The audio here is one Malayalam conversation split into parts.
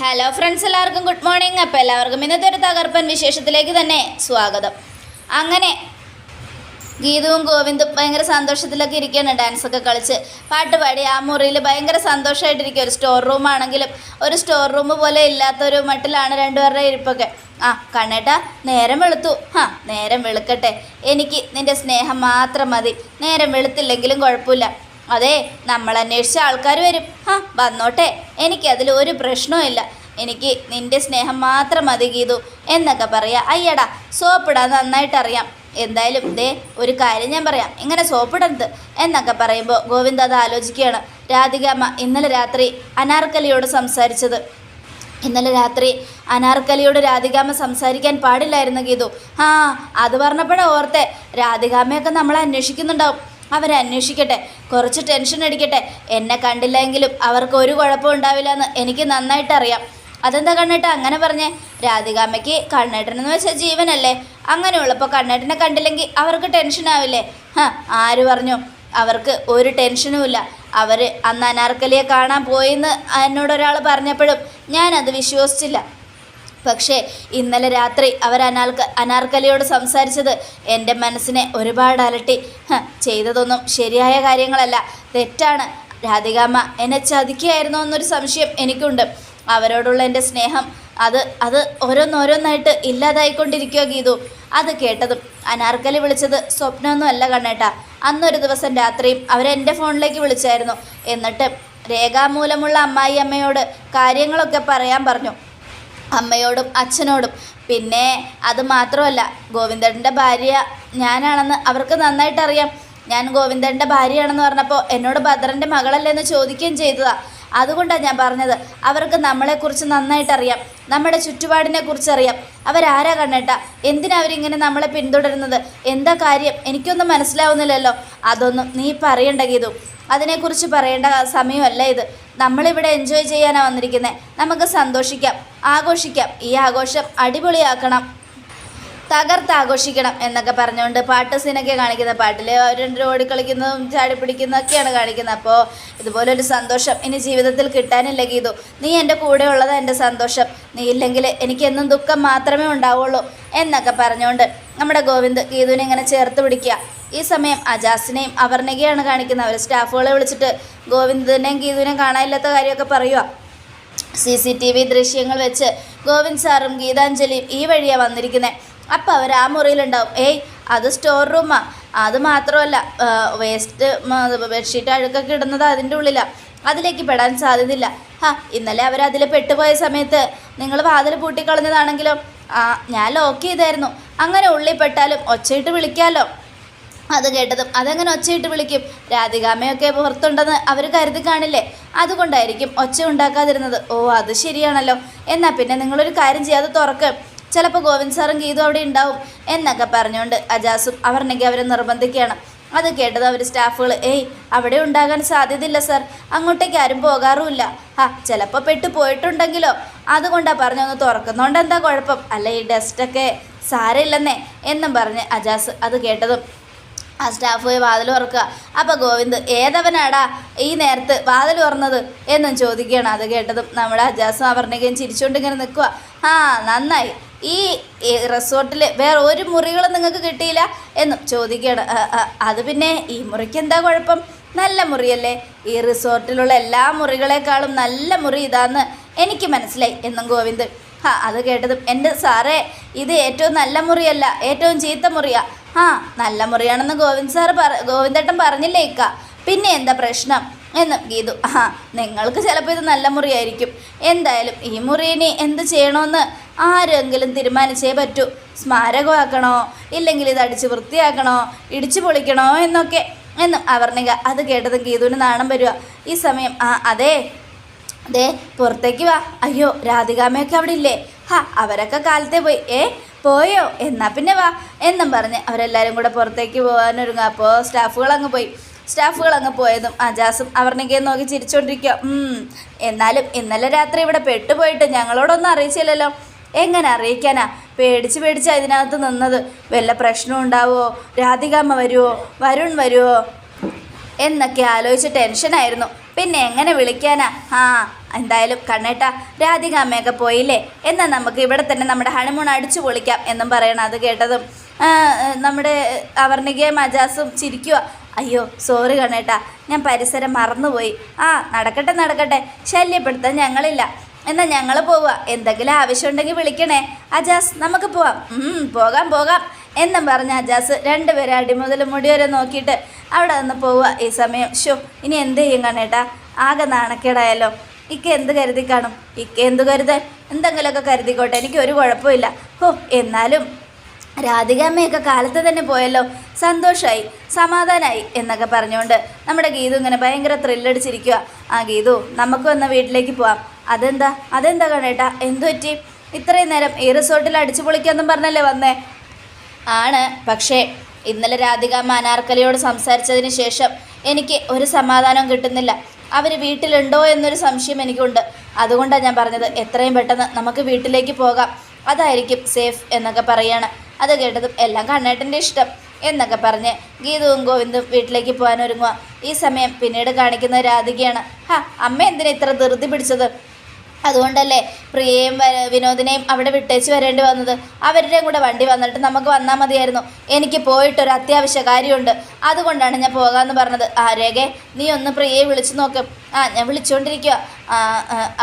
ഹലോ ഫ്രണ്ട്സ് എല്ലാവർക്കും ഗുഡ് മോർണിംഗ് അപ്പോൾ എല്ലാവർക്കും ഇന്നത്തെ ഒരു തകർപ്പൻ വിശേഷത്തിലേക്ക് തന്നെ സ്വാഗതം. അങ്ങനെ ഗീതവും ഗോവിന്ദും ഭയങ്കര സന്തോഷത്തിലൊക്കെ ഇരിക്കുകയാണ്. ഡാൻസൊക്കെ കളിച്ച് പാട്ട് പാടി ആ മുറിയിൽ ഭയങ്കര സന്തോഷമായിട്ടിരിക്കും ഒരു സ്റ്റോർ റൂം ആണെങ്കിലും ഒരു സ്റ്റോർ റൂം പോലെ ഇല്ലാത്തൊരു മട്ടിലാണ് രണ്ടുപേരുടെ ഇരിപ്പൊക്കെ. ആ കണ്ണേട്ടാ നേരം വെളുത്തു. ആ നേരം വെളുക്കട്ടെ. എനിക്ക് നിന്റെ സ്നേഹം മാത്രം മതി. നേരം വെളുത്തില്ലെങ്കിലും കുഴപ്പമില്ല. അതെ നമ്മൾ അന്വേഷിച്ച ആൾക്കാർ വരും. ആ വന്നോട്ടെ. എനിക്കതിൽ ഒരു പ്രശ്നവും ഇല്ല. എനിക്ക് നിന്റെ സ്നേഹം മാത്രം മതി ഗീതു എന്നൊക്കെ പറയാം. അയ്യടാ സോപ്പിടാൻ നന്നായിട്ടറിയാം എന്തായാലും ദേ ഒരു കാര്യം ഞാൻ പറയാം. ഇങ്ങനെ സോപ്പിടരുത് എന്നൊക്കെ പറയുമ്പോൾ ഗോവിന്ദ് അത് ആലോചിക്കുകയാണ്. രാധികാമ്മ ഇന്നലെ രാത്രി അനാർക്കലിയോട് സംസാരിച്ചത്. ഇന്നലെ രാത്രി അനാർക്കലിയോട് രാധികാമ്മ സംസാരിക്കാൻ പാടില്ലായിരുന്നു ഗീതു. ആ അത് പറഞ്ഞപ്പോഴാണ് ഓർത്തെ. രാധികാമ്മയൊക്കെ നമ്മളെ അന്വേഷിക്കുന്നുണ്ടാവും. അവരെ അന്വേഷിക്കട്ടെ കുറച്ച് ടെൻഷൻ അടിക്കട്ടെ. എന്നെ കണ്ടില്ലെങ്കിലും അവർക്ക് ഒരു കുഴപ്പവും ഉണ്ടാവില്ല എന്ന് എനിക്ക് നന്നായിട്ടറിയാം. അതെന്താ കണ്ണേട്ട അങ്ങനെ പറഞ്ഞേ? രാധികാമ്മയ്ക്ക് കണ്ണേട്ടനെന്ന് വെച്ചാൽ ജീവനല്ലേ? അങ്ങനെയുള്ളപ്പോൾ കണ്ണേട്ടനെ കണ്ടില്ലെങ്കിൽ അവർക്ക് ടെൻഷൻ ആവില്ലേ? ഹാ ആര് പറഞ്ഞു? അവർക്ക് ഒരു ടെൻഷനുമില്ല അവർ അന്ന് അനാർക്കലിയെ കാണാൻ പോയെന്ന് എന്നോടൊരാൾ പറഞ്ഞപ്പോഴും ഞാനത് വിശ്വസിച്ചില്ല. പക്ഷേ ഇന്നലെ രാത്രി അവർ അനാൽക്ക അനാർക്കലിയോട് സംസാരിച്ചത് എന്റെ മനസ്സിനെ ഒരുപാട് അലട്ടി. ചെയ്തതൊന്നും ശരിയായ കാര്യങ്ങളല്ല. തെറ്റാണ്. രാധികാമ്മ എന്നെ ചതിക്കുകയായിരുന്നോ എന്നൊരു സംശയം എനിക്കുണ്ട്. അവരോടുള്ള എന്റെ സ്നേഹം അത് അത് ഓരോന്നോരോന്നായിട്ട് ഇല്ലാതായിക്കൊണ്ടിരിക്കുക ഗീതു. അത് കേട്ടതും അനാർക്കലി വിളിച്ചത് സ്വപ്നമൊന്നും അല്ല കണ്ണേട്ടാ. അന്നൊരു ദിവസം രാത്രിയും അവരെന്റെ ഫോണിലേക്ക് വിളിച്ചായിരുന്നു. എന്നിട്ട് രേഖാമൂലമുള്ള അമ്മായി അമ്മയോട് കാര്യങ്ങളൊക്കെ പറയാൻ പറഞ്ഞു. അമ്മയോടും അച്ഛനോടും. പിന്നെ അത് മാത്രമല്ല ഗോവിന്ദന്റെ ഭാര്യ ഞാനാണെന്ന് അവർക്ക് നന്നായിട്ടറിയാം. ഞാൻ ഗോവിന്ദന്റെ ഭാര്യയാണെന്ന് പറഞ്ഞപ്പോൾ എന്നോട് ഭദ്രന്റെ മകളല്ലേ എന്ന് ചോദിക്കുകയും ചെയ്തതാണ് അതുകൊണ്ടാണ് ഞാൻ പറഞ്ഞത്. അവർക്ക് നമ്മളെക്കുറിച്ച് നന്നായിട്ട് അറിയാം നമ്മുടെ ചുറ്റുപാടിനെ കുറിച്ച് അറിയാം അവരാരാ കണ്ണേട്ട? എന്തിനാ അവരിങ്ങനെ നമ്മളെ പിന്തുടരുന്നത്? എന്താ കാര്യം? എനിക്കൊന്നും മനസ്സിലാവുന്നില്ലല്ലോ. അതൊന്നും നീ പറയണ്ട ഗീതു. അതിനെക്കുറിച്ച് പറയേണ്ട സമയമല്ല ഇത്. നമ്മളിവിടെ എൻജോയ് ചെയ്യാനാണ് വന്നിരിക്കുന്നത് നമുക്ക് സന്തോഷിക്കാം ആഘോഷിക്കാം. ഈ ആഘോഷം അടിപൊളിയാക്കണം. തകർത്ത് ആഘോഷിക്കണം എന്നൊക്കെ പറഞ്ഞുകൊണ്ട് പാട്ട് സീനൊക്കെ കാണിക്കുന്ന പാട്ടിൽ അവർ ചാടി പിടിക്കുന്നതും ഒക്കെയാണ് കാണിക്കുന്നത് അപ്പോൾ ഇതുപോലൊരു സന്തോഷം ഇനി ജീവിതത്തിൽ കിട്ടാനില്ല ഗീതു. നീ എന്റെ കൂടെ ഉള്ളത് എന്റെ സന്തോഷം. നീ ഇല്ലെങ്കിൽ എനിക്ക് എന്നും ദുഃഖം മാത്രമേ ഉണ്ടാവുള്ളൂ എന്നൊക്കെ പറഞ്ഞുകൊണ്ട് നമ്മുടെ ഗോവിന്ദ് ഗീതുവിനെ ഇങ്ങനെ ചേർത്ത് പിടിക്കുക. ഈ സമയം അജാസിനെയും അവർണകയാണ് കാണിക്കുന്നത്. അവർ സ്റ്റാഫുകളെ വിളിച്ചിട്ട് ഗോവിന്ദിനെയും ഗീതുവിനെയും കാണാനില്ലാത്ത കാര്യമൊക്കെ പറയുക. സി സി ടി വി ദൃശ്യങ്ങൾ വെച്ച് ഗോവിന്ദ് സാറും ഗീതാഞ്ജലിയും ഈ വഴിയാണ് വന്നിരിക്കുന്നത് അപ്പോൾ അവർ ആ മുറിയിലുണ്ടാവും. ഏയ് അത് സ്റ്റോർ റൂമാണ് അത് മാത്രമല്ല വേസ്റ്റ് ബെഡ്ഷീറ്റ് അഴുക്കൊക്കെ ഇടുന്നത് അതിന്റെ ഉള്ളിലാണ് അതിലേക്ക് പെടാൻ സാധ്യതയില്ല. ഹാ ഇന്നലെ അവർ അതിൽ പെട്ടുപോയ സമയത്ത് നിങ്ങൾ വാതിൽ പൂട്ടിക്കളഞ്ഞതാണെങ്കിലും? ആ ഞാൻ ലോക്ക് ചെയ്തായിരുന്നു. അങ്ങനെ ഉള്ളിൽ പെട്ടാലും ഒച്ചയിട്ട് വിളിക്കാമല്ലോ അത് കേട്ടതും അതെങ്ങനെ ഒച്ചയിട്ട് വിളിക്കും? രാധികാമയൊക്കെ പുറത്തുണ്ടെന്ന് അവർ കരുതി കാണില്ലേ? അതുകൊണ്ടായിരിക്കും ഒച്ച ഉണ്ടാക്കാതിരുന്നത്. ഓ അത് ശരിയാണല്ലോ. എന്നാൽ പിന്നെ നിങ്ങളൊരു കാര്യം ചെയ്യാതെ തുറക്ക്. ചിലപ്പോൾ ഗോവിന്ദ് സാറും ഗീതു അവിടെ ഉണ്ടാവും എന്നൊക്കെ പറഞ്ഞുകൊണ്ട് അജാസും അവരുണ്ടെങ്കിൽ അവരെ നിർബന്ധിക്കുകയാണ്. അത് കേട്ടത് അവർ സ്റ്റാഫുകൾ ഏയ് അവിടെ ഉണ്ടാകാൻ സാധ്യതയില്ല സർ. അങ്ങോട്ടേക്ക് ആരും പോകാറുമില്ല. ആ ചിലപ്പോൾ പെട്ട് പോയിട്ടുണ്ടെങ്കിലോ? അതുകൊണ്ടാണ് പറഞ്ഞൊന്ന് തുറക്കുന്നതുകൊണ്ട് എന്താ കുഴപ്പം? അല്ല ഈ ഡസ്റ്റൊക്കെ സാരമില്ലെന്നേ എന്നും പറഞ്ഞ് അജാസ് അത് കേട്ടതും. ആ സ്റ്റാഫ് പോയി വാതിൽ തുറക്കുക അപ്പോൾ ഗോവിന്ദ് ഏതവനാടാ ഈ നേരത്ത് വാതിൽ തുറന്നത് എന്നും ചോദിക്കുകയാണ്. അത് കേട്ടതും നമ്മുടെ അജാസും അവർണികയും ചിരിച്ചുകൊണ്ട് ഇങ്ങനെ നിൽക്കുക ആ നന്നായി. ഈ റിസോർട്ടിൽ വേറെ ഒരു മുറികളും നിങ്ങൾക്ക് കിട്ടിയില്ല എന്നും ചോദിക്കുകയാണ്. "ആ, ആ, അത് പിന്നെ ഈ മുറിക്ക് എന്താ കുഴപ്പം? നല്ല മുറിയല്ലേ? ഈ റിസോർട്ടിലുള്ള എല്ലാ മുറികളെക്കാളും നല്ല മുറി ഇതാന്ന് എനിക്ക് മനസ്സിലായി എന്നും ഗോവിന്ദ്. ആ അത് കേട്ടതും എന്റെ സാറേ ഇത് ഏറ്റവും നല്ല മുറിയല്ല ഏറ്റവും ചീത്ത മുറിയാ. ആ നല്ല മുറിയാണെന്ന് ഗോവിന്ദ് സാറ് പറ ഗോവിന്ദേട്ടൻ പറഞ്ഞില്ലേ ഇക്ക. പിന്നെ എന്താ പ്രശ്നം? എന്ന് ഗീതു ആ നിങ്ങൾക്ക് ചിലപ്പോൾ ഇത് നല്ല മുറിയായിരിക്കും. എന്തായാലും ഈ മുറി ഇനി എന്ത് ചെയ്യണമെന്ന് ആരെങ്കിലും തീരുമാനിച്ചേ പറ്റൂ. സ്മാരകമാക്കണോ? ഇല്ലെങ്കിൽ ഇത് അടിച്ച് വൃത്തിയാക്കണോ? ഇടിച്ചു പൊളിക്കണോ എന്നൊക്കെ. എന്ന് അവർണിക അത് കേട്ടതും ഗീതുവിന് നാണം വരിക ഈ സമയം ആ അതെ. ദേ പുറത്തേക്ക് വാ. അയ്യോ രാധികാമയൊക്കെ അവിടെ ഇല്ലേ? ഹാ അവരൊക്കെ കാലത്തെ പോയി. ഏ പോയോ? എന്നാ പിന്നെ വാ. എന്നും പറഞ്ഞ് അവരെല്ലാവരും കൂടെ പുറത്തേക്ക് പോകാനൊരുങ്ങുക അപ്പോൾ സ്റ്റാഫുകൾ അങ്ങ് പോയി. സ്റ്റാഫുകൾ അങ്ങ് പോയതും. അജാസും അവർണികയെ നോക്കി ചിരിച്ചുകൊണ്ടിരിക്കുക എന്നാലും ഇന്നലെ രാത്രി ഇവിടെ പെട്ടുപോയിട്ട് ഞങ്ങളോടൊന്നും അറിയിച്ചില്ലല്ലോ. എങ്ങനെ അറിയിക്കാനാ? പേടിച്ച് പേടിച്ച് അതിനകത്ത് നിന്നത്. വല്ല പ്രശ്നം ഉണ്ടാവുമോ രാധികാമ്മ വരുമോ വരുൺ വരുമോ എന്നൊക്കെ ആലോചിച്ച് ടെൻഷനായിരുന്നു പിന്നെ എങ്ങനെ വിളിക്കാനാ? ആ എന്തായാലും കണ്ണേട്ട രാധിക അമ്മയൊക്കെ പോയില്ലേ? എന്നാൽ നമുക്ക് ഇവിടെ തന്നെ നമ്മുടെ ഹണിമൂൺ അടിച്ചു പൊളിക്കാം എന്നും പറയണം അത് കേട്ടതും. നമ്മുടെ അവർണികയും അജാസും ചിരിക്കുക അയ്യോ സോറി കണ്ണേട്ടാ. ഞാൻ പരിസരം മറന്നുപോയി. ആ നടക്കട്ടെ നടക്കട്ടെ. ശല്യപ്പെടുത്താൻ ഞങ്ങളില്ല. എന്നാൽ ഞങ്ങൾ പോവുക എന്തെങ്കിലും ആവശ്യമുണ്ടെങ്കിൽ വിളിക്കണേ. അജാസ് നമുക്ക് പോവാം. പോകാം പോകാം. എന്നും പറഞ്ഞ അജാസ് രണ്ടുപേരെ അടിമുതൽ മുടി വരെ നോക്കിയിട്ട് അവിടെ നിന്ന് പോവുക ഈ സമയം ഷോ ഇനി എന്ത് ചെയ്യും കണ്ണേട്ടാ? ആകെ നാണക്കേടായാലോ ഇക്ക എന്ത് കരുതി കാണും? ഇക്ക എന്ത് കരുതാൻ? എന്തെങ്കിലുമൊക്കെ കരുതിക്കോട്ടെ. എനിക്ക് ഒരു കുഴപ്പമില്ല. ഹോ എന്നാലും രാധികാമ്മയൊക്കെ കാലത്ത് തന്നെ പോയല്ലോ. സന്തോഷമായി സമാധാനമായി എന്നൊക്കെ പറഞ്ഞുകൊണ്ട് നമ്മുടെ ഗീതു ഇങ്ങനെ ഭയങ്കര ത്രില്ലടിച്ചിരിക്കുക ആ ഗീതു നമുക്ക് വന്ന വീട്ടിലേക്ക് പോവാം. അതെന്താ? അതെന്താ കണേട്ടാ എന്തു പറ്റി? ഇത്രയും നേരം ഈ റിസോർട്ടിൽ അടിച്ചു പൊളിക്കാന്നും പറഞ്ഞല്ലേ വന്നേ? ആണ്. പക്ഷേ ഇന്നലെ രാധികാമ്മ അനാർക്കലിയോട് സംസാരിച്ചതിന് ശേഷം എനിക്ക് ഒരു സമാധാനവും കിട്ടുന്നില്ല. അവർ വീട്ടിലുണ്ടോ എന്നൊരു സംശയം എനിക്കുണ്ട്. അതുകൊണ്ടാണ് ഞാൻ പറഞ്ഞത് എത്രയും പെട്ടെന്ന് നമുക്ക് വീട്ടിലേക്ക് പോകാം. അതായിരിക്കും സേഫ് എന്നൊക്കെ പറയാണ്. അത് കേട്ടതും എല്ലാം കണ്ണേട്ടന്റെ ഇഷ്ടം എന്നൊക്കെ പറഞ്ഞ് ഗീതവും ഗോവിന്ദും വീട്ടിലേക്ക് പോകാൻ ഒരുങ്ങുക. ഈ സമയം പിന്നീട് കാണിക്കുന്ന രാധികയാണ്. ഹാ അമ്മ എന്തിനാ ഇത്ര ധൃതി പിടിച്ചത്? അതുകൊണ്ടല്ലേ പ്രിയയും വിനോദിനെയും അവിടെ വിട്ടേച്ച് വരേണ്ടി വന്നത്? അവരുടെയും കൂടെ വണ്ടി വന്നിട്ട് നമുക്ക് വന്നാൽ മതിയായിരുന്നു. എനിക്ക് പോയിട്ടൊരു അത്യാവശ്യ കാര്യമുണ്ട്. അതുകൊണ്ടാണ് ഞാൻ പോകാമെന്ന് പറഞ്ഞത്. ആ രേഖേ നീ ഒന്ന് പ്രിയയെ വിളിച്ചു നോക്ക്. ആ ഞാൻ വിളിച്ചുകൊണ്ടിരിക്കുക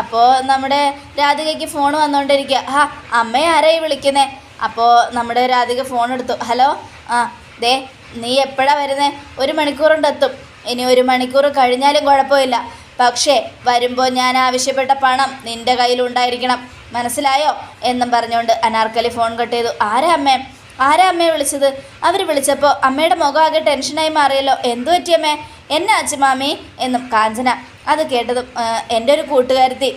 അപ്പോൾ നമ്മുടെ രാധികയ്ക്ക് ഫോൺ വന്നുകൊണ്ടിരിക്കുക ആ അമ്മയെ ആരായി വിളിക്കുന്നേ? അപ്പോൾ നമ്മുടെ രാധിക ഫോൺ എടുത്തു. ഹലോ ആ ദേ നീ എപ്പോഴാണ് വരുന്നത് ഒരു മണിക്കൂറുണ്ട് എത്തും. ഇനി ഒരു മണിക്കൂർ കഴിഞ്ഞാലും കുഴപ്പമില്ല. പക്ഷേ വരുമ്പോൾ ഞാൻ ആവശ്യപ്പെട്ട പണം നിന്റെ കയ്യിലുണ്ടായിരിക്കണം മനസ്സിലായോ? എന്നും പറഞ്ഞുകൊണ്ട് അനാർക്കലി ഫോൺ കട്ട് ചെയ്തു. ആരാ അമ്മേ? ആരാ അമ്മയെ വിളിച്ചത്? അവർ വിളിച്ചപ്പോൾ അമ്മയുടെ മുഖം ആകെ ടെൻഷനായി മാറിയല്ലോ. എന്തു പറ്റിയമ്മേ എന്നെ അച്ഛ മാമി? എന്നും കാഞ്ചന അത് കേട്ടതും എന്റെ ഒരു കൂട്ടുകാരത്തി.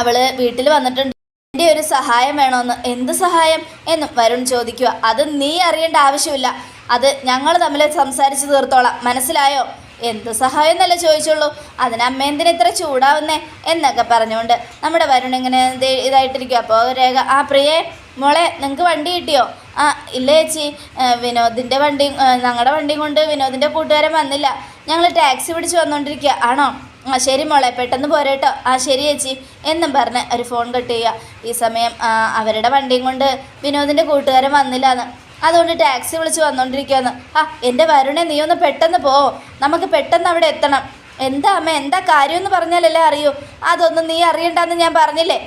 അവൾ വീട്ടിൽ വന്നിട്ടുണ്ട്. എന്റെ ഒരു സഹായം വേണമെന്ന് എന്ത് സഹായം? എന്നും വരുൺ ചോദിക്കുക. അത് നീ അറിയേണ്ട ആവശ്യമില്ല. അത് ഞങ്ങൾ തമ്മിൽ സംസാരിച്ച് തീർത്തോളാം. മനസ്സിലായോ? എന്ത് സഹായം എന്നല്ല ചോദിച്ചുള്ളൂ. അതിന് അമ്മ എന്തിനാ ഇത്ര ചൂടാവുന്നേ? എന്നൊക്കെ പറഞ്ഞുകൊണ്ട് നമ്മുടെ വരുൺ ഇങ്ങനെ ഇതായിട്ടിരിക്കും അപ്പോൾ രേഖ ആ പ്രിയേ മോളെ നിങ്ങൾക്ക് വണ്ടി കിട്ടിയോ? ആ ഇല്ല ചേച്ചി. വിനോദിന്റെ വണ്ടി ഞങ്ങളുടെ വണ്ടിയും കൊണ്ട് വിനോദിന്റെ കൂട്ടുകാരൻ വന്നില്ല. ഞങ്ങൾ ടാക്സി പിടിച്ച് വന്നുകൊണ്ടിരിക്കുക ആണോ? ആ ശരി മോളെ പെട്ടെന്ന് പോരേട്ടോ. ആ ശരി ചേച്ചി. എന്നും പറഞ്ഞ് ഒരു ഫോൺ കട്ട് ചെയ്യുക. ഈ സമയം അവരുടെ വണ്ടിയും കൊണ്ട് വിനോദിന്റെ കൂട്ടുകാരൻ വന്നില്ലാന്ന്. അതുകൊണ്ട് ടാക്സി വിളിച്ച് വന്നുകൊണ്ടിരിക്കുകയെന്ന് ആ എന്റെ വരുണേ നീ ഒന്ന് പെട്ടെന്ന് പോ. നമുക്ക് പെട്ടെന്ന് അവിടെ എത്തണം. എന്താ അമ്മ എന്താ കാര്യമെന്ന് പറഞ്ഞാലല്ലേ അറിയൂ. അതൊന്നും നീ അറിയണ്ടെന്ന് ഞാൻ പറഞ്ഞില്ലേ?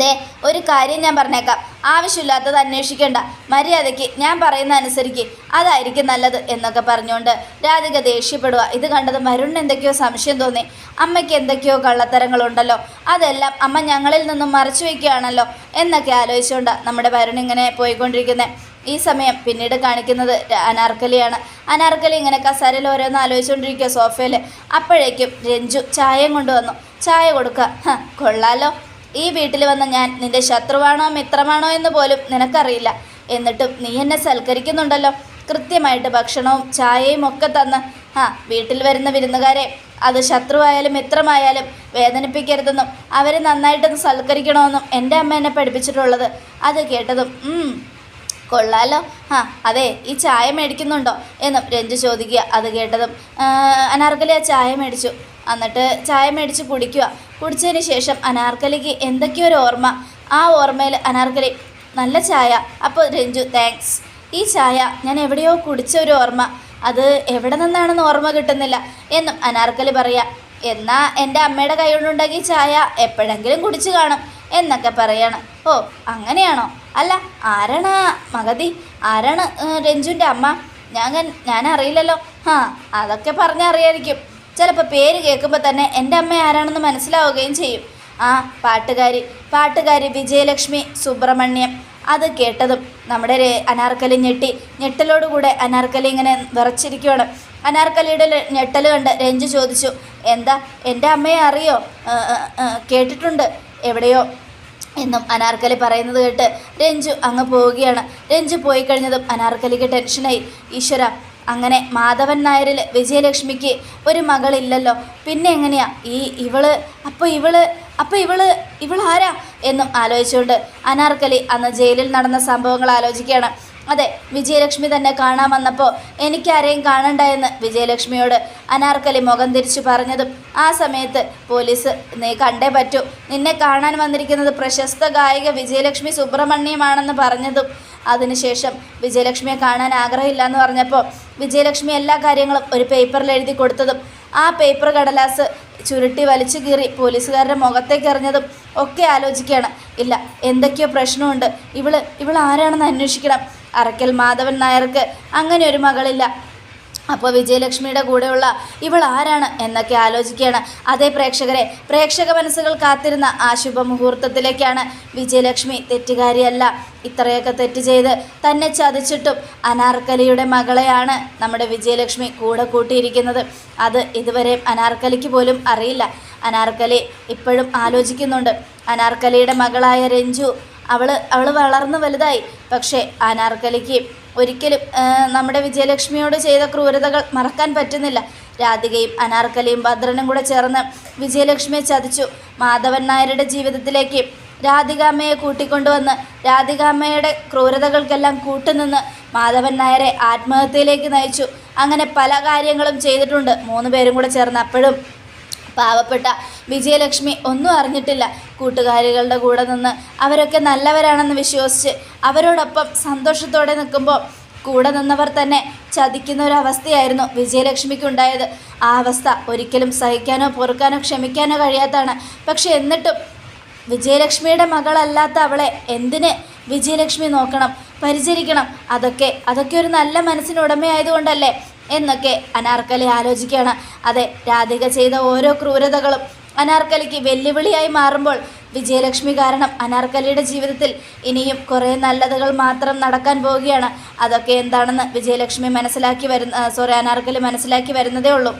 ദേ ഒരു കാര്യം ഞാൻ പറഞ്ഞേക്കാം. ആവശ്യമില്ലാത്തത് അന്വേഷിക്കേണ്ട. മര്യാദയ്ക്ക് ഞാൻ പറയുന്ന അനുസരിക്ക് അതായിരിക്കും നല്ലത് എന്നൊക്കെ പറഞ്ഞുകൊണ്ട് രാധിക ദേഷ്യപ്പെടുക ഇത് കണ്ടത് മരുണിന് എന്തൊക്കെയോ സംശയം തോന്നി. അമ്മയ്ക്ക് എന്തൊക്കെയോ കള്ളത്തരങ്ങളുണ്ടല്ലോ. അതെല്ലാം അമ്മ ഞങ്ങളിൽ നിന്നും മറച്ചു വയ്ക്കുകയാണല്ലോ എന്നൊക്കെ ആലോചിച്ചുകൊണ്ട് നമ്മുടെ വരുൺ ഇങ്ങനെ പോയിക്കൊണ്ടിരിക്കുന്നത് ഈ സമയം പിന്നീട് കാണിക്കുന്നത് അനാർക്കലിയാണ്. അനാർക്കലി ഇങ്ങനെ കസാരയിൽ ഓരോന്ന് ആലോചിച്ചുകൊണ്ടിരിക്കുക സോഫയിൽ അപ്പോഴേക്കും രഞ്ജു ചായയും കൊണ്ടുവന്നു. ചായ കൊടുക്കുക കൊള്ളാലോ. ഈ വീട്ടിൽ വന്ന ഞാൻ നിന്റെ ശത്രുവാണോ മിത്രമാണോ എന്ന് പോലും നിനക്കറിയില്ല. എന്നിട്ടും നീ എന്നെ സൽക്കരിക്കുന്നുണ്ടല്ലോ. കൃത്യമായിട്ട് ഭക്ഷണവും ചായയും ഒക്കെ തന്ന്. ആ വീട്ടിൽ വരുന്ന വിരുന്നുകാരെ അത് ശത്രുവായാലും മിത്രമായാലും വേദനിപ്പിക്കരുതെന്നും അവരെ നന്നായിട്ടൊന്ന് സൽക്കരിക്കണമെന്നും എന്റെ അമ്മ എന്നെ പഠിപ്പിച്ചിട്ടുള്ളത്. അത് കേട്ടതും കൊള്ളാലോ. ആ അതെ ഈ ചായ മേടിക്കുന്നുണ്ടോ എന്നും രഞ്ജു ചോദിക്കുക. അത് കേട്ടതും "ആ, അനാർക്കലി ആ ചായ മേടിച്ചു. എന്നിട്ട് ചായ മേടിച്ച് കുടിക്കുക. കുടിച്ചതിന് ശേഷം അനാർക്കലിക്ക് എന്തൊക്കെയോ ഒരു ഓർമ്മ? ആ ഓർമ്മയിൽ അനാർക്കലി നല്ല ചായ. അപ്പോൾ രഞ്ജു താങ്ക്സ് ഈ ചായ ഞാൻ എവിടെയോ കുടിച്ച ഒരു ഓർമ്മ. അത് എവിടെ നിന്നാണെന്ന് ഓർമ്മ കിട്ടുന്നില്ല എന്നും അനാർക്കലി പറയാം. എന്നാൽ എന്റെ അമ്മയുടെ കൈ കൊണ്ടുണ്ടാക്കിയ ചായ എപ്പോഴെങ്കിലും കുടിച്ചു കാണും എന്നൊക്കെ പറയാണ്. ഓ അങ്ങനെയാണോ? അല്ല ആരാണ് മഗതി ആരാണ് രഞ്ജുവിന്റെ അമ്മ? ഞാൻ ഞാൻ അറിയില്ലല്ലോ. ആ അതൊക്കെ പറഞ്ഞറിയായിരിക്കും. ചിലപ്പോൾ പേര് കേൾക്കുമ്പോൾ തന്നെ എന്റെ അമ്മ ആരാണെന്ന് മനസ്സിലാവുകയും ചെയ്യും. ആ പാട്ടുകാരി. പാട്ടുകാരി വിജയലക്ഷ്മി സുബ്രഹ്മണ്യം. അത് കേട്ടതും നമ്മുടെ അനാർക്കലി ഞെട്ടി. ഞെട്ടലോടുകൂടെ അനാർക്കലി ഇങ്ങനെ വിറച്ചിരിക്കുകയാണ് അനാർക്കലിയുടെ ഞെട്ടൽ കണ്ട് രഞ്ജു ചോദിച്ചു എന്താ എന്റെ അമ്മയെ അറിയോ? "ആ, ആ, ആ, കേട്ടിട്ടുണ്ട്. എവിടെയോ? എന്നും അനാർക്കലി പറയുന്നത് കേട്ട് രഞ്ജു അങ്ങ് പോവുകയാണ്. രഞ്ജു പോയി കഴിഞ്ഞതും അനാർക്കലിക്ക് ടെൻഷനായി. ഈശ്വര അങ്ങനെ മാധവൻ നായരിൽ വിജയലക്ഷ്മിക്ക് ഒരു മകളില്ലല്ലോ. പിന്നെ എങ്ങനെയാ? ഈ ഇവൾ അപ്പോൾ ഇവൾ അപ്പോൾ ഇവൾ ഇവളാരാ? എന്നും ആലോചിച്ചുകൊണ്ട് അനാർക്കലി അന്ന് ജയിലിൽ നടന്ന സംഭവങ്ങൾ ആലോചിക്കുകയാണ്. അതെ വിജയലക്ഷ്മി തന്നെ കാണാൻ വന്നപ്പോൾ എനിക്കാരെയും കാണണ്ട എന്ന് വിജയലക്ഷ്മിയോട് അനാർക്കലി മുഖം തിരിച്ചു പറഞ്ഞതും ആ സമയത്ത് പോലീസ് നീ കണ്ടേ പറ്റൂ. നിന്നെ കാണാൻ വന്നിരിക്കുന്നത് പ്രശസ്ത ഗായിക വിജയലക്ഷ്മി സുബ്രഹ്മണ്യമാണെന്ന് പറഞ്ഞതും അതിനുശേഷം വിജയലക്ഷ്മിയെ കാണാൻ ആഗ്രഹമില്ല എന്ന് പറഞ്ഞപ്പോൾ വിജയലക്ഷ്മി എല്ലാ കാര്യങ്ങളും ഒരു പേപ്പറിൽ എഴുതി കൊടുത്തതും ആ പേപ്പർ കടലാസ് ചുരുട്ടി വലിച്ചു കീറി പോലീസുകാരുടെ മുഖത്തേക്ക് എറിഞ്ഞതും ഒക്കെ ആലോചിക്കുകയാണ്. ഇല്ല എന്തൊക്കെയോ പ്രശ്നമുണ്ട്. ഇവൾ ഇവൾ ആരാണെന്ന് അന്വേഷിക്കണം. അറക്കൽ മാധവൻ നായർക്ക് അങ്ങനെ ഒരു മകളില്ല. അപ്പോൾ വിജയലക്ഷ്മിയുടെ കൂടെയുള്ള ഇവൾ ആരാണ് എന്നൊക്കെ ആലോചിക്കുകയാണ്. അതേ പ്രേക്ഷകരെ പ്രേക്ഷക മനസ്സുകൾ കാത്തിരുന്ന ആ ശുഭമുഹൂർത്തത്തിലേക്കാണ് വിജയലക്ഷ്മി തെറ്റുകാരിയല്ല. ഇത്രയൊക്കെ തെറ്റ് ചെയ്ത് തന്നെ ചതിച്ചിട്ടും അനാർക്കലിയുടെ മകളെയാണ് നമ്മുടെ വിജയലക്ഷ്മി കൂടെ കൂട്ടിയിരിക്കുന്നത്. അത് ഇതുവരെ അനാർക്കലിക്ക് പോലും അറിയില്ല. അനാർക്കലി ഇപ്പോഴും ആലോചിക്കുന്നുണ്ട്. അനാർക്കലിയുടെ മകളായ രഞ്ജു അവൾ അവൾ വളർന്നു വലുതായി. പക്ഷേ അനാർക്കലിക്ക് ഒരിക്കലും നമ്മുടെ വിജയലക്ഷ്മിയോട് ചെയ്ത ക്രൂരതകൾ മറക്കാൻ പറ്റുന്നില്ല. രാധികയും അനാർക്കലിയും ഭദ്രനും കൂടെ ചേർന്ന് വിജയലക്ഷ്മിയെ ചതിച്ചു. മാധവൻ നായരുടെ ജീവിതത്തിലേക്ക് രാധികാമ്മയെ കൂട്ടിക്കൊണ്ടുവന്ന് രാധികാമ്മയുടെ ക്രൂരതകൾക്കെല്ലാം കൂട്ടുനിന്ന് മാധവൻ നായരെ ആത്മഹത്യയിലേക്ക് നയിച്ചു. അങ്ങനെ പല കാര്യങ്ങളും ചെയ്തിട്ടുണ്ട്. മൂന്ന് പേരും കൂടെ ചേർന്ന് അപ്പോഴും പാവപ്പെട്ട വിജയലക്ഷ്മി ഒന്നും അറിഞ്ഞിട്ടില്ല. കൂട്ടുകാരികളുടെ കൂടെ നിന്ന് അവരൊക്കെ നല്ലവരാണെന്ന് വിശ്വസിച്ച് അവരോടൊപ്പം സന്തോഷത്തോടെ നിൽക്കുമ്പോൾ കൂടെ നിന്നവർ തന്നെ ചതിക്കുന്ന ഒരു അവസ്ഥയായിരുന്നു വിജയലക്ഷ്മിക്ക് ഉണ്ടായത് ആ അവസ്ഥ ഒരിക്കലും സഹിക്കാനോ പൊറുക്കാനോ ക്ഷമിക്കാനോ കഴിയാത്തതാണ്. പക്ഷെ എന്നിട്ടും വിജയലക്ഷ്മിയുടെ മകളല്ലാത്ത അവളെ എന്തിന് വിജയലക്ഷ്മി നോക്കണം പരിചരിക്കണം? അതൊക്കെ അതൊക്കെ ഒരു നല്ല മനസ്സിന് ഉടമയായതുകൊണ്ടല്ലേ എന്നൊക്കെ അനാർക്കലി ആലോചിക്കുകയാണ്. അതെ രാധിക ചെയ്ത ഓരോ ക്രൂരതകളും അനാർക്കലിക്ക് വെല്ലുവിളിയായി മാറുമ്പോൾ വിജയലക്ഷ്മി കാരണം അനാർക്കലിയുടെ ജീവിതത്തിൽ ഇനിയും കുറേ നല്ലതുകൾ മാത്രം നടക്കാൻ പോവുകയാണ്. അതൊക്കെ എന്താണെന്ന് വിജയലക്ഷ്മി മനസ്സിലാക്കി വരുന്ന സോറി അനാർക്കലി മനസ്സിലാക്കി വരുന്നതേ ഉള്ളൂ.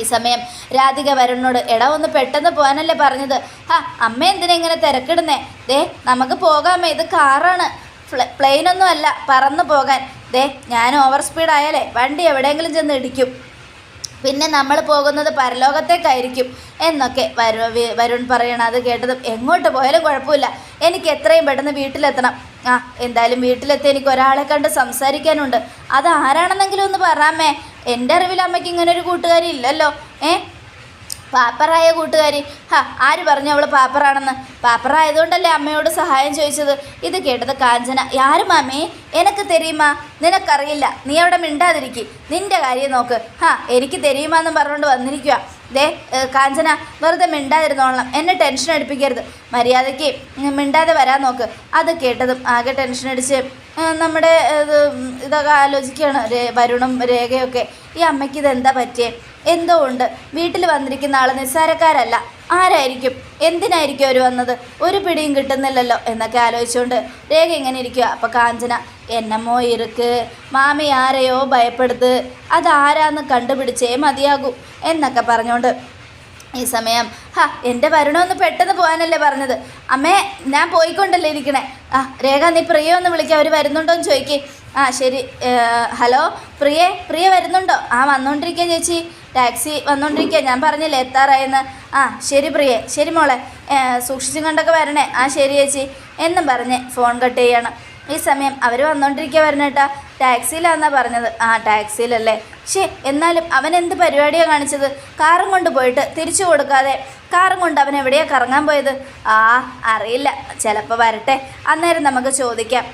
ഈ സമയം രാധിക വരുണിനോട് എടാ ഒന്ന് പെട്ടെന്ന് പോകാനല്ലേ പറഞ്ഞത്? ഹാ അമ്മ എന്തിനാ ഇങ്ങനെ തിരക്കിടുന്നേ? ദേ നമുക്ക് പോകാമേ ഇത് കാറാണ്. പ്ലെയിനൊന്നും അല്ല പറന്നു പോകാൻ. ദേ ഞാൻ ഓവർ സ്പീഡായാലേ വണ്ടി എവിടെയെങ്കിലും ചെന്ന് ഇടിക്കും. പിന്നെ നമ്മൾ പോകുന്നത് പരലോകത്തേക്കായിരിക്കും എന്നൊക്കെ വരു വരുൺ പറയണം അത് കേട്ടതും എങ്ങോട്ട് പോയാലും കുഴപ്പമില്ല. എനിക്ക് എത്രയും പെട്ടെന്ന് വീട്ടിലെത്തണം. ആ എന്തായാലും വീട്ടിലെത്തി എനിക്ക് ഒരാളെ കണ്ട് സംസാരിക്കാനുണ്ട്. അത് ആരാണെന്നെങ്കിലും ഒന്ന് പറയാമേ എന്റെ അറിവിൽ അമ്മയ്ക്ക് ഇങ്ങനെ ഒരു കൂട്ടുകാരി ഇല്ലല്ലോ. ഏ? പാപ്പറായ കൂട്ടുകാരി. ഹാ ആര് പറഞ്ഞു അവൾ പാപ്പറാണെന്ന്? പാപ്പറായതുകൊണ്ടല്ലേ അമ്മയോട് സഹായം ചോദിച്ചത്? ഇത് കേട്ടത് കാഞ്ചന. യാര് മാമേ? എനക്ക് തെരിയുമാ നിനക്കറിയില്ല. നീ അവിടെ മിണ്ടാതിരിക്കി. നിന്റെ കാര്യം നോക്ക്. ഹാ എനിക്ക് തെരിയുമാന്നും പറഞ്ഞുകൊണ്ട് വന്നിരിക്കുക ദേ കാഞ്ചന വെറുതെ മിണ്ടാതിരുന്നോളണം എന്നെ ടെൻഷൻ അടിപ്പിക്കരുത്. മര്യാദയ്ക്ക് മിണ്ടാതെ വരാൻ നോക്ക്. അത് കേട്ടതും ആകെ ടെൻഷൻ അടിച്ച് നമ്മുടെ ഇത് ഇതൊക്കെ ആലോചിക്കുകയാണ് രേ- വരുണും രേഖയൊക്കെ. ഈ അമ്മയ്ക്ക് ഇതെന്താ പറ്റിയേ? എന്തോ ഉണ്ട്. വീട്ടിൽ വന്നിരിക്കുന്ന ആൾ നിസ്സാരക്കാരല്ല. ആരായിരിക്കും? എന്തിനായിരിക്കും അവർ വന്നത്? ഒരു പിടിയും കിട്ടുന്നില്ലല്ലോ എന്നൊക്കെ ആലോചിച്ചുകൊണ്ട് രേഖ ഇങ്ങനെ ഇരിക്കുക അപ്പോൾ കാഞ്ചന എന്നമ്മോ ഇരുക്ക് മാമി ആരെയോ ഭയപ്പെടുത്ത് അതാരാന്ന് കണ്ടുപിടിച്ചേ മതിയാകൂ എന്നൊക്കെ പറഞ്ഞുകൊണ്ട് ഈ സമയം ഹാ എന്റെ വരണമെന്ന് പെട്ടെന്ന് പോകാനല്ലേ പറഞ്ഞത്? അമ്മേ ഞാൻ പോയിക്കൊണ്ടല്ലേ ഇരിക്കണേ. ആ രേഖ നീ പ്രിയ ഒന്ന് വിളിക്കുക അവർ വരുന്നുണ്ടോ എന്ന് ചോദിക്കേ. ആ ശരി ഹലോ പ്രിയേ പ്രിയ വരുന്നുണ്ടോ? ആ വന്നുകൊണ്ടിരിക്കുക ചേച്ചി. ടാക്സി വന്നുകൊണ്ടിരിക്കുക ഞാൻ പറഞ്ഞില്ലേ എത്താറായെന്ന്. ആ ശരി പ്രിയെ. ശരി മോളെ. സൂക്ഷിച്ചും കണ്ടൊക്കെ വരണേ. ആ ശരി ചേച്ചി. എന്നും പറഞ്ഞ് ഫോൺ കട്ട് ചെയ്യണം. ഈ സമയം അവർ വന്നുകൊണ്ടിരിക്കുക വരണേട്ടാ. ടാക്സിയിലാന്നാ പറഞ്ഞത്. ആ ടാക്സിയിലല്ലേ. ശേ എന്നാലും അവൻ എന്ത് പരിപാടിയാണ് കാണിച്ചത്? കാറും കൊണ്ട് പോയിട്ട് തിരിച്ചു കൊടുക്കാതെ കാറും കൊണ്ട് അവൻ എവിടെയാണ് കറങ്ങാൻ പോയത്? ആ അറിയില്ല. ചിലപ്പോൾ വരട്ടെ. അന്നേരം നമുക്ക് ചോദിക്കാം.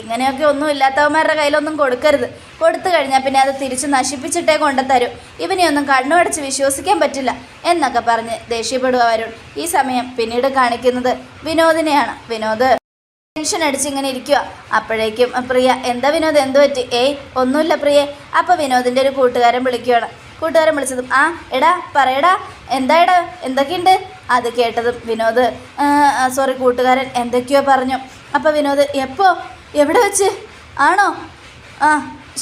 ഇങ്ങനെയൊക്കെ ഒന്നും ഇല്ലാത്തവന്മാരുടെ കയ്യിലൊന്നും കൊടുക്കരുത്. കൊടുത്തു കഴിഞ്ഞാൽ പിന്നെ അത് തിരിച്ച് നശിപ്പിച്ചിട്ടേ കൊണ്ടുതരും. ഇവനെയൊന്നും കണ്ണുമടച്ച് വിശ്വസിക്കാൻ പറ്റില്ല എന്നൊക്കെ പറഞ്ഞ് ദേഷ്യപ്പെടുക വരും ഈ സമയം പിന്നീട് കാണിക്കുന്നത് വിനോദിനെയാണ്. വിനോദ്. ടെൻഷൻ അടിച്ച് ഇങ്ങനെ ഇരിക്കുക അപ്പോഴേക്കും പ്രിയ എന്താ വിനോദ്? എന്ത് പറ്റി? ഏയ് ഒന്നുമില്ല പ്രിയ. അപ്പോൾ വിനോദിന്റെ ഒരു കൂട്ടുകാരൻ വിളിക്കുകയാണ് കൂട്ടുകാരൻ വിളിച്ചതും ആ എടാ പറയടാ. എന്താ എടാ? എന്തൊക്കെയുണ്ട്? അത് കേട്ടതും വിനോദ് സോറി കൂട്ടുകാരൻ എന്തൊക്കെയോ പറഞ്ഞു. അപ്പോൾ വിനോദ് എപ്പോൾ എവിടെ വെച്ച്? ആണോ? ആ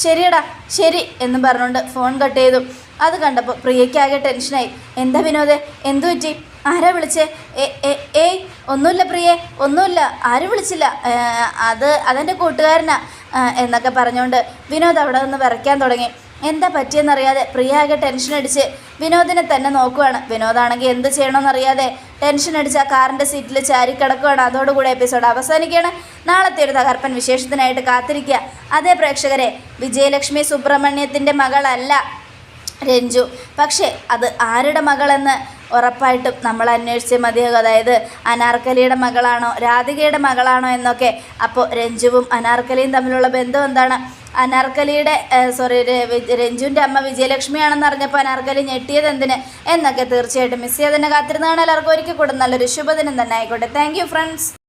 ശരിയടാ ശരി എന്നും പറഞ്ഞുകൊണ്ട് ഫോൺ കട്ട് ചെയ്തു. അത് കണ്ടപ്പോൾ പ്രിയയ്ക്കാകെ ടെൻഷനായി. എന്താ വിനോദ്? എന്തു പറ്റി? ആരാ വിളിച്ചേ? ഏയ് ഒന്നുമില്ല പ്രിയേ ഒന്നുമില്ല. ആരും വിളിച്ചില്ല. അത് അതെന്റെ കൂട്ടുകാരനാ എന്നൊക്കെ പറഞ്ഞുകൊണ്ട് വിനോദ് അവിടെ നിന്ന് വിറയ്ക്കാൻ തുടങ്ങി. എന്താ പറ്റിയെന്നറിയാതെ പ്രിയ ആകെ ടെൻഷൻ അടിച്ച് വിനോദിനെ തന്നെ നോക്കുവാണ്. വിനോദാണെങ്കിൽ എന്ത് ചെയ്യണമെന്നറിയാതെ ടെൻഷൻ അടിച്ച് ആ കാറിന്റെ സീറ്റിൽ ചാരി കിടക്കുവാണ്. അതോടുകൂടി എപ്പിസോഡ് അവസാനിക്കുകയാണ്. നാളത്തെ ഒരു തകർപ്പൻ വിശേഷത്തിനായിട്ട് കാത്തിരിക്കുക. അതേ പ്രേക്ഷകരെ വിജയലക്ഷ്മി സുബ്രഹ്മണ്യത്തിന്റെ മകളല്ല രഞ്ജു. പക്ഷേ അത് ആരുടെ മകളെന്ന് ഉറപ്പായിട്ടും നമ്മൾ അന്വേഷിച്ചേ മതിയാകും. അതായത് അനാർക്കലിയുടെ മകളാണോ രാധികയുടെ മകളാണോ എന്നൊക്കെ. അപ്പോൾ രഞ്ജുവും അനാർക്കലിയും തമ്മിലുള്ള ബന്ധം എന്താണ്? അനാർക്കലിയുടെ സോറി രഞ്ജുവിന്റെ അമ്മ വിജയലക്ഷ്മിയാണെന്ന് അറിഞ്ഞപ്പോൾ അനാർക്കലി ഞെട്ടിയത് എന്തിന്? എന്നൊക്കെ തീർച്ചയായിട്ടും മിസ് ചെയ്തതിനെ കാത്തിരുന്നാണ് എല്ലാവർക്കും ഒരിക്കൽ കൂടെ നല്ലൊരു ശുഭദിനം തന്നെ ആയിക്കോട്ടെ. Thank friends